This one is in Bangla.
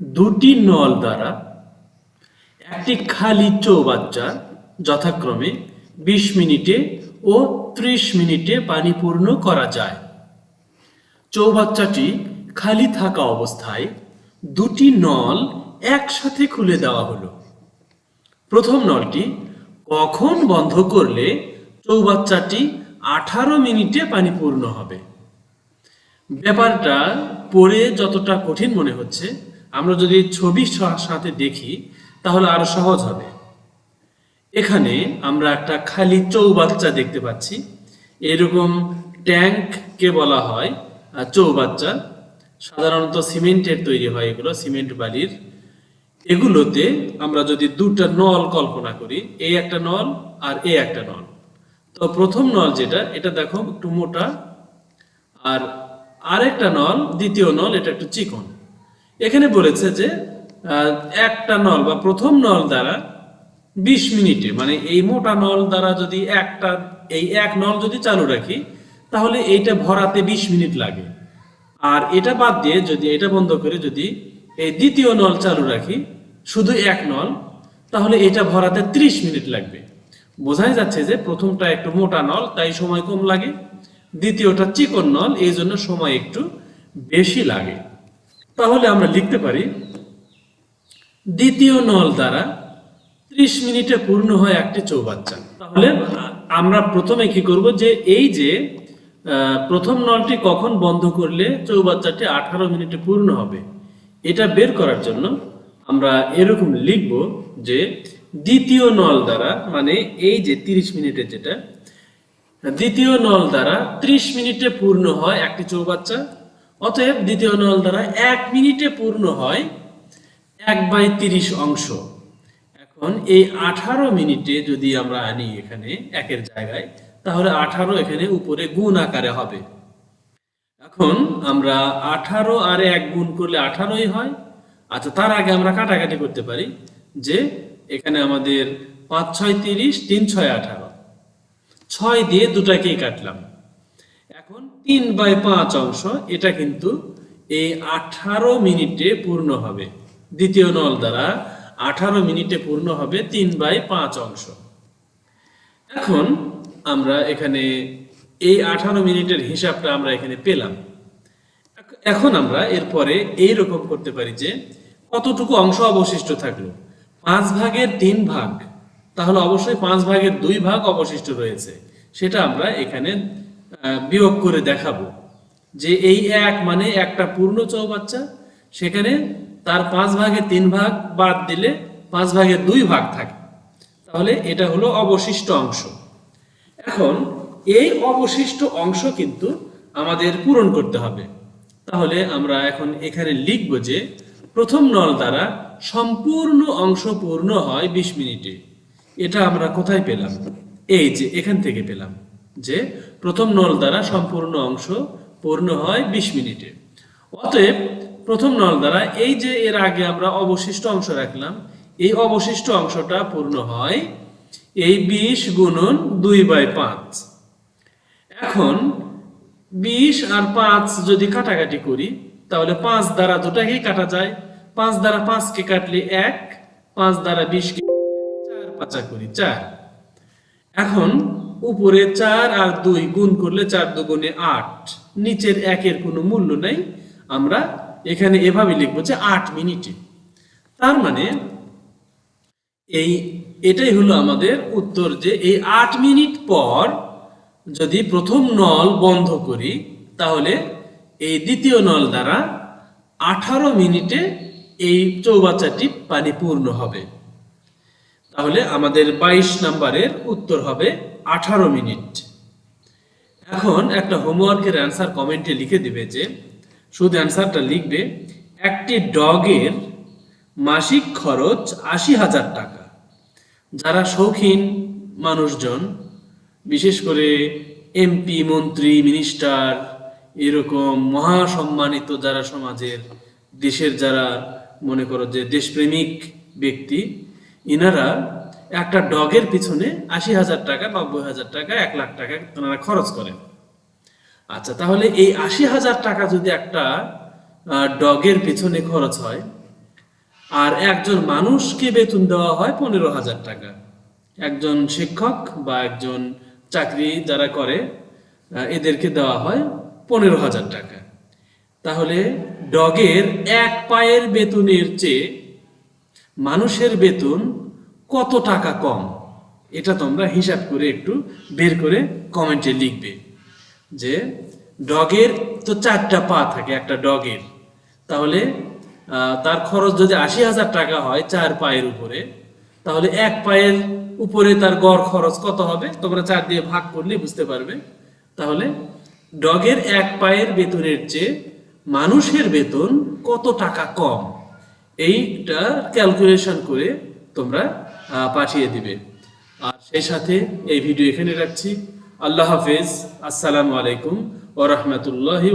দুটি নল দ্বারা একটি খালি চৌবাচ্চা যথাক্রমে বিশ মিনিটে ও ত্রিশ মিনিটে পানি পূর্ণ করা যায়। চৌবাচ্চাটি খালি থাকা অবস্থায় দুটি নল একসাথে খুলে দেওয়া হলো। প্রথম নলটি কখন বন্ধ করলে চৌবাচ্চাটি আঠারো মিনিটে পানি পূর্ণ হবে? ব্যাপারটা পড়ে যতটা কঠিন মনে হচ্ছে আমরা যদি ছবির সাথে দেখি, তাহলে আরও সহজ হবে। এখানে আমরা একটা খালি চৌবাচ্চা দেখতে পাচ্ছি। এরকম ট্যাঙ্ককে বলা হয় চৌবাচ্চা। সাধারণত সিমেন্টের তৈরি হয় এগুলো, সিমেন্ট বালির। এগুলোতে আমরা যদি দুটা নল কল্পনা করি এই একটা নল আর এই একটা নল। তো প্রথম নল যেটা, এটা দেখো একটু মোটা। আর আরেকটা নল, দ্বিতীয় নল, এটা একটু চিকন। এখানে বলেছে যে একটা নল বা প্রথম নল দ্বারা বিশ মিনিটে মানে এই মোটা নল দ্বারা যদি একটা, এই এক নল যদি চালু রাখি, তাহলে এইটা ভরাতে বিশ মিনিট লাগে। আর এটা বাদ দিয়ে যদি, এটা বন্ধ করে যদি এই দ্বিতীয় নল চালু রাখি, শুধু এক নল, তাহলে এটা ভরাতে ত্রিশ মিনিট লাগবে। বোঝাই যাচ্ছে যে প্রথমটা একটু মোটা নল, তাই সময় কম লাগে, দ্বিতীয়টা চিকন নল, এই জন্য সময় একটু বেশি লাগে। তাহলে আমরা লিখতে পারি, দ্বিতীয় নল দ্বারা ত্রিশ মিনিটে পূর্ণ হয় একটি চৌবাচ্চা। তাহলে আমরা প্রথমে কি করব যে এই যে প্রথম নলটি কখন বন্ধ করলে চৌবাচ্চাটি আঠারো মিনিটে পূর্ণ হবে, এটা বের করার জন্য আমরা এরকম লিখব যে দ্বিতীয় নল দ্বারা মানে এই যে তিরিশ মিনিটের যেটা, দ্বিতীয় নল দ্বারা ত্রিশ মিনিটে পূর্ণ হয় একটি চৌবাচ্চা অতএব দ্বিতীয় নল দ্বারা এক মিনিটে পূর্ণ হয় এক বাই তিরিশ অংশ। এখন এই আঠারো মিনিটে যদি আমরা আনি এখানে একের জায়গায়, তাহলে আঠারো এখানে উপরে গুণ আকারে হবে। এখন আমরা আঠারো আর এক গুণ করলে আঠারোই হয়। আচ্ছা তার আগে আমরা কাটাকাটি করতে পারি যে এখানে আমাদের পাঁচ ছয় তিরিশ, তিন ছয় আঠারো। ছয় দিয়ে দুটাকেই কাটলাম। এখন তিন বাই পাঁচ অংশ, এটা কিন্তু এই আঠারো মিনিটে পূর্ণ হবে। দ্বিতীয় নল দ্বারা আঠারো মিনিটে পূর্ণ হবে তিন বাই পাঁচ অংশ। এখন আমরা এখানে এই আঠারো মিনিটের হিসাবটা আমরা এখানে পেলাম। এখন আমরা এরপরে এই রকম করতে পারি যে কতটুকু অংশ অবশিষ্ট থাকল? পাঁচ ভাগের তিন ভাগ, তাহলে অবশ্যই পাঁচ ভাগের দুই ভাগ অবশিষ্ট রয়েছে। সেটা আমরা এখানে বিয়োগ করে দেখাবো। যে এই এক মানে একটা পূর্ণ চৌবাচ্চা, সেখানে তার পাঁচ ভাগে তিন ভাগ বাদ দিলে পাঁচ ভাগে দুই ভাগ থাকে। তাহলে এটা হলো অবশিষ্ট অংশ। এখন এই অবশিষ্ট অংশ কিন্তু আমাদের পূরণ করতে হবে। তাহলে আমরা এখন এখানে লিখব যে প্রথম নল দ্বারা সম্পূর্ণ অংশ পূর্ণ হয় বিশ মিনিটে। এটা আমরা কোথায় পেলাম? এই যে এখান থেকে পেলাম। যে প্রথম নল দ্বারা সম্পূর্ণ অংশ পূর্ণ হয় বিশ মিনিটে। অতএব প্রথম নল দ্বারা এই যে এর আগে আমরা অবশিষ্ট অংশ রাখলাম, এই অবশিষ্ট অংশটা পূর্ণ হয় এই বিশ গুণন দুই বাই পাঁচ। এখন বিশ আর পাঁচ যদি কাটাকাটি করি, তাহলে পাঁচ দ্বারা দুটাকেই কাটা যায়। পাঁচ দ্বারা পাঁচকে কাটলে এক, পাঁচ দ্বারা বিশকে চার পাঁচা করি চার। এখন উপরে চার আর দুই গুণ করলে চার দুগুণে আট। নিচের একের কোনো মূল্য নেই। আমরা এখানে এভাবে লিখব যে আট মিনিটে। তার মানে এই এটাই হলো আমাদের উত্তর যে এই আট মিনিট পর যদি প্রথম নল বন্ধ করি, তাহলে এই দ্বিতীয় নল দ্বারা আঠারো মিনিটে এই চৌবাচ্চাটি পানি পূর্ণ হবে। তাহলে আমাদের বাইশ নাম্বারের উত্তর হবে আঠারো মিনিট। এখন একটা হোমওয়ার্কের অ্যান্সার কমেন্টে লিখে দিবে যে, শুধু অ্যান্সারটা লিখবে, একটি ডগের মাসিক খরচ আশি হাজার টাকা। যারা শৌখিন মানুষজন, বিশেষ করে এমপি, মন্ত্রী, মিনিস্টার, এরকম মহাসম্মানিত যারা সমাজের, দেশের যারা মনে করো যে দেশপ্রেমিক ব্যক্তি ইনারা একটা ডগের পিছনে আশি হাজার টাকা নব্বই হাজার টাকা, এক লাখ টাকা তারা খরচ করেন। আচ্ছা তাহলে এই আশি হাজার টাকা যদি একটা ডগের পিছনে খরচ হয়, আর একজন মানুষকে বেতন দেওয়া হয় পনেরো হাজার টাকা। একজন শিক্ষক বা একজন চাকরি যারা করে এদেরকে দেওয়া হয় পনেরো হাজার টাকা। তাহলে ডগের এক পায়ের বেতনের চেয়ে মানুষের বেতন কত টাকা কম? এটা তোমরা হিসাব করে একটু বের করে কমেন্টে লিখবে। যে ডগের তো চারটা পা থাকে, একটা ডগের। তাহলে তার খরচ যদি আশি হাজার টাকা হয় চার পায়ের উপরে, তাহলে এক পায়ের উপরে তার গড় খরচ কত হবে? তোমরা চার দিয়ে ভাগ করলে বুঝতে পারবে। তাহলে, ডগের এক পায়ের বেতনের চেয়ে মানুষের বেতন কত টাকা কম? এইটা ক্যালকুলেশন করে তোমরা পাঠিয়ে দিবে। আর সেই সাথে এই ভিডিও এখানে রাখছি। আল্লাহ হাফেজ। আসসালামু আলাইকুম ও রহমতুল্লাহি